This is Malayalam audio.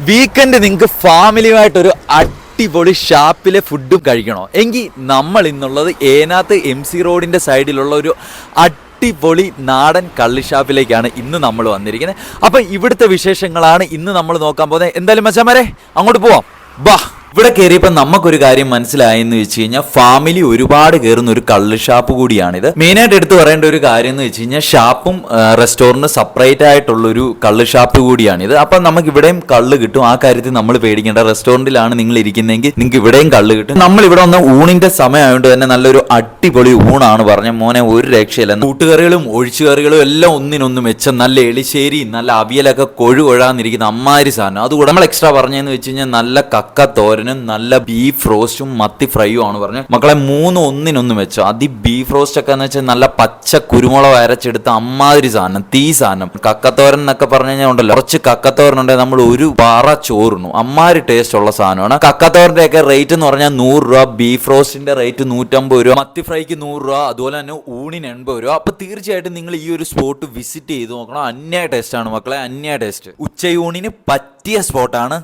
വീക്കെൻഡ് നിങ്ങൾക്ക് ഫാമിലിയുമായിട്ടൊരു അടിപൊളി ഷാപ്പിലെ ഫുഡും കഴിക്കണോ? എങ്കിൽ നമ്മൾ ഇന്നുള്ളത് ഏനാത്ത് എം സി റോഡിന്റെ സൈഡിലുള്ള ഒരു അടിപൊളി നാടൻ കള്ളി ഷാപ്പിലേക്കാണ് ഇന്ന് നമ്മൾ വന്നിരിക്കുന്നത് അപ്പം ഇവിടുത്തെ വിശേഷങ്ങളാണ് ഇന്ന് നമ്മൾ നോക്കാൻ പോകുന്നത് എന്തായാലും മച്ചാമാരെ അങ്ങോട്ട് പോവാം. ബാ. ഇവിടെ കയറിയപ്പോൾ നമുക്കൊരു കാര്യം മനസ്സിലായെന്ന് വെച്ച് കഴിഞ്ഞാൽ ഫാമിലി ഒരുപാട് കയറുന്ന ഒരു കള്ള് ഷാപ്പ് കൂടിയാണിത്. മെയിനായിട്ട് എടുത്തു പറയേണ്ട ഒരു കാര്യം എന്ന് വെച്ച് കഴിഞ്ഞാൽ ഷാപ്പും റെസ്റ്റോറന്റ് സെപ്പറേറ്റ് ആയിട്ടുള്ള ഒരു കള്ള് ഷാപ്പ് കൂടിയാണിത്. അപ്പം നമുക്ക് ഇവിടെയും കള്ള് കിട്ടും. ആ കാര്യത്തിൽ നമ്മൾ പേടിക്കേണ്ട റെസ്റ്റോറന്റിലാണ് നിങ്ങൾ ഇരിക്കുന്നതെങ്കിൽ നിങ്ങൾക്ക് ഇവിടെയും കള്ള് കിട്ടും. നമ്മൾ ഇവിടെ വന്ന ഊണിന്റെ സമയമായതുകൊണ്ട് തന്നെ നല്ലൊരു അടിപൊളി ഊണാണ് പറഞ്ഞ മോനെ ഒരു രക്ഷയില്ല. കൂട്ടുകറികളും ഒഴിച്ചുകറികളും എല്ലാം ഒന്നിനൊന്നും മെച്ചം. നല്ല എളിശ്ശേരി നല്ല അവിയലൊക്കെ കൊഴു കൊഴാന്നിരിക്കുന്ന അമ്മാരി സാധനം. അതുകൂടെ നമ്മൾ എക്സ്ട്രാ പറഞ്ഞതെന്ന് വെച്ച് കഴിഞ്ഞാൽ നല്ല കക്ക തോരനും നല്ല ബീഫ് റോസ്റ്റും മത്തി ഫ്രൈയും ആണ് പറഞ്ഞത് മക്കളെ മൂന്ന് ഒന്നിനൊന്നും വെച്ചോ. അതി ബീഫ് റോസ്റ്റ് ഒക്കെ എന്ന് വെച്ചാൽ നല്ല പച്ച കുരുമുളക് അരച്ചെടുത്ത അമ്മാതിരി സാധനം തീ സാധനം. കക്കത്തോരൻ എന്നൊക്കെ പറഞ്ഞു കഴിഞ്ഞാൽ ഉണ്ടല്ലോ. കുറച്ച് കക്കത്തോരൻ ഉണ്ടെങ്കിൽ നമ്മൾ ഒരു പാറ ചോറിനു. അമ്മാതിരി ടേസ്റ്റ് ഉള്ള സാധനമാണ്. കക്കത്തോരന്റെ ഒക്കെ റേറ്റ് എന്ന് പറഞ്ഞാൽ നൂറ് രൂപ ബീഫ് റോസ്റ്റിന്റെ റേറ്റ് നൂറ്റമ്പത് രൂപ മത്തി ഫ്രൈക്ക് നൂറ് രൂപ അതുപോലെ തന്നെ ഊണിന് എൺപത് രൂപ. അപ്പൊ തീർച്ചയായിട്ടും നിങ്ങൾ ഈ ഒരു സ്പോട്ട് വിസിറ്റ് ചെയ്ത് നോക്കണം. അന്യായ ടേസ്റ്റ് ആണ് മക്കളെ അന്യായ ടേസ്റ്റ് ഉച്ചയൂണിന് പറ്റിയ സ്പോട്ടാണ്